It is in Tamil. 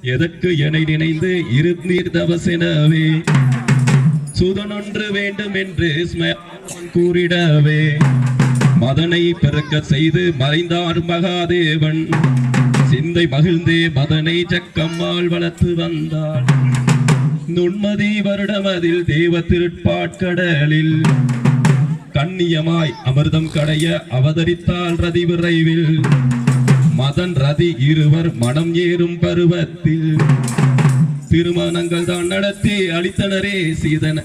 எதற்கு என நினைந்து இருந்தீர் தவசெனவே? சுதனொன்று வேண்டும் என்று கூறிடவே. மதனை பிறக்க செய்து மறைந்தார் மகாதேவன். சிந்தை மகிழ்ந்தே மதனை சக்கம்மாள் வளர்த்து வந்தாள். நுண்மதி வருடமதில் தேவ திருட்பாட்கடலில் கண்ணியமாய் அமிர்தம் கடைய அவதரித்தாள் ரதி விரைவில். மதன் ரதி இருவர் மனம் ஏறும் பருவத்தில். திருமணங்கள் தான் நடத்தி அளித்தனரே சீதன